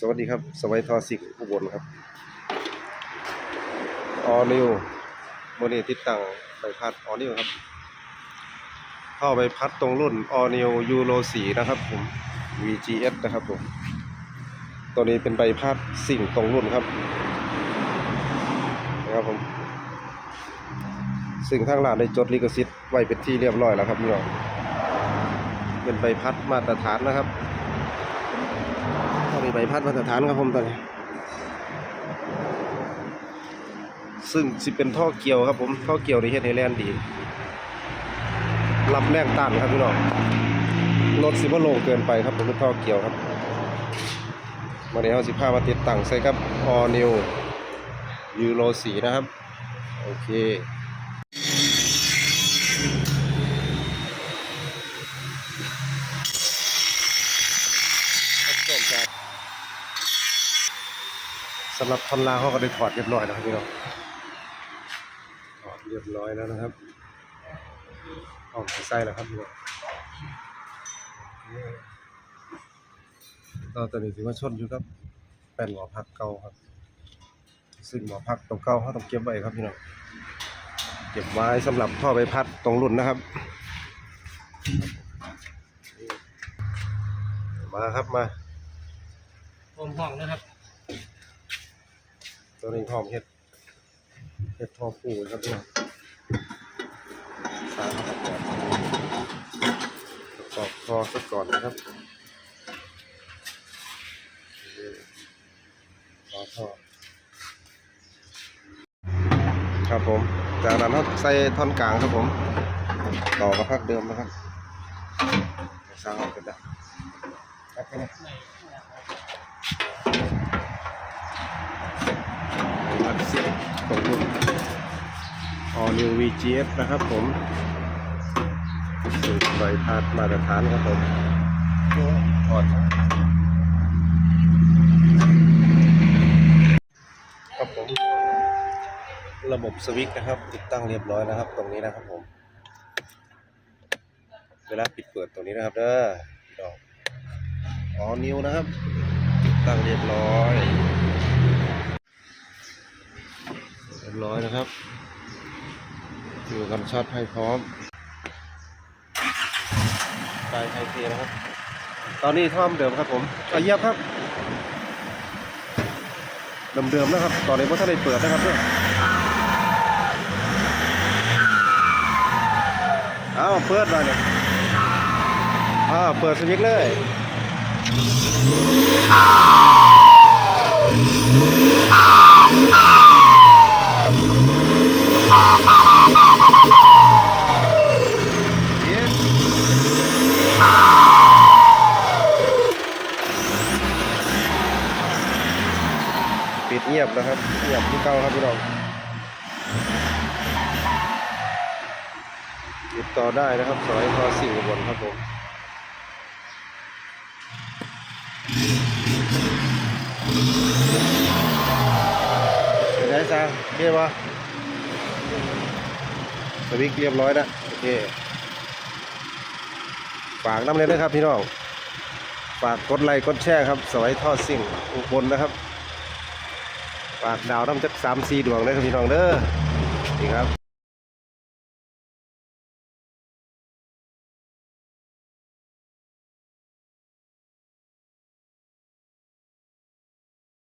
สวัสดีครับ สวัยทอสิกอุบลครับ ออนิวโมนีติดตั้งใบพัดออนิวครับ เข้าไปพัดตรงรุ่นออนิวยูโร4นะครับผม VGS นะครับผม ตัวนี้เป็นใบพัดสิ่งตรงรุ่นครับนะครับผมซึ่งทางร้านได้จดลิขสิทธิ์ไว้เป็นที่เรียบร้อยแล้วครับพี่น้อง เป็นใบพัดมาตรฐานนะครับ ตัวนี้ใบพัดมาตรฐานครับผมตอนนี้ ซึ่งสิเป็นท่อเกี่ยวครับผม ท่อเกี่ยวในเฮดให้แลนด์ดีรับแรงต้านครับพี่น้องรถสิบ่โลเกินไปครับผมเป็นท่อเกี่ยวครับวันนี้เราสิพามาติดตั้งใส่กับ All New Euro 4นะครับ โอเค สำหรับท่อนล่างเขาก็ได้ถอดเรียบร้อยแล้วครับพี่น้องถอดเรียบร้อยแล้วนะครับออกใส่แล้วครับพี่น้องตอนตอนนี้ถือว่าชนอยู่ครับแป้นหมอพักเก่าครับ ซึ่งหมอพักตรงเก่าเขาต้องเก็บไว้ครับพี่น้องเก็บไว้สำหรับท่อใบพัดตรงรุ่นนะครับมาครับมารวมห้องนะครับ ตัวนี้พร้อมเฮ็ดเฮ็ดท่อปูครับพี่น้องสร้างประกอบประกอบท่อซะก่อนนะครับต่อท่อครับผม จากนั้นเราใส่ท่อนกลางครับผม ต่อกับพักเดิมนะครับสร้างออกกันได้ครับ สียบตรงรุ่น All New VGS นะครับผมสูตรใบพัดมาตรฐานครับผมถอดครับผม ระบบสวิตช์นะครับ ติดตั้งเรียบร้อยนะครับ ตรงนี้นะครับผม เวลาปิดเปิดตรงนี้นะครับเด้อดอกออนิวนะครับติดตั้งเรียบร้อย เรี ยบร้อยนะครับอยู่กันช็อตให้พร้อมปลายไทเทนะครับ ตอนนี้ท่อมเดิมครับผมเอาเยียบครับ เดิมๆนะครับ ตอนนี้พ่ท่าได้เปิดนะครับเนี่ยเอาเปิดมาเนี่ยอ้าวเปิดสวิตช์เลยปิดเงียบนะครับเงียบที่เก่าครับพี่น้องติดต่อได้นะครับสอยทอสิ่งบนครับผมเป็นไงจ้าโอเคปะสวิกเรียบร้อยนะโอเคฝากน้ำเลยนะครับพี่น้องฝากกดไลค์กดแชร์ครับสวยทอดสิ่งอุบลนะครับ ฝากดาวน้ำจักสามสี่ดวงเลยครับพี่น้องเด้อนี่ครับ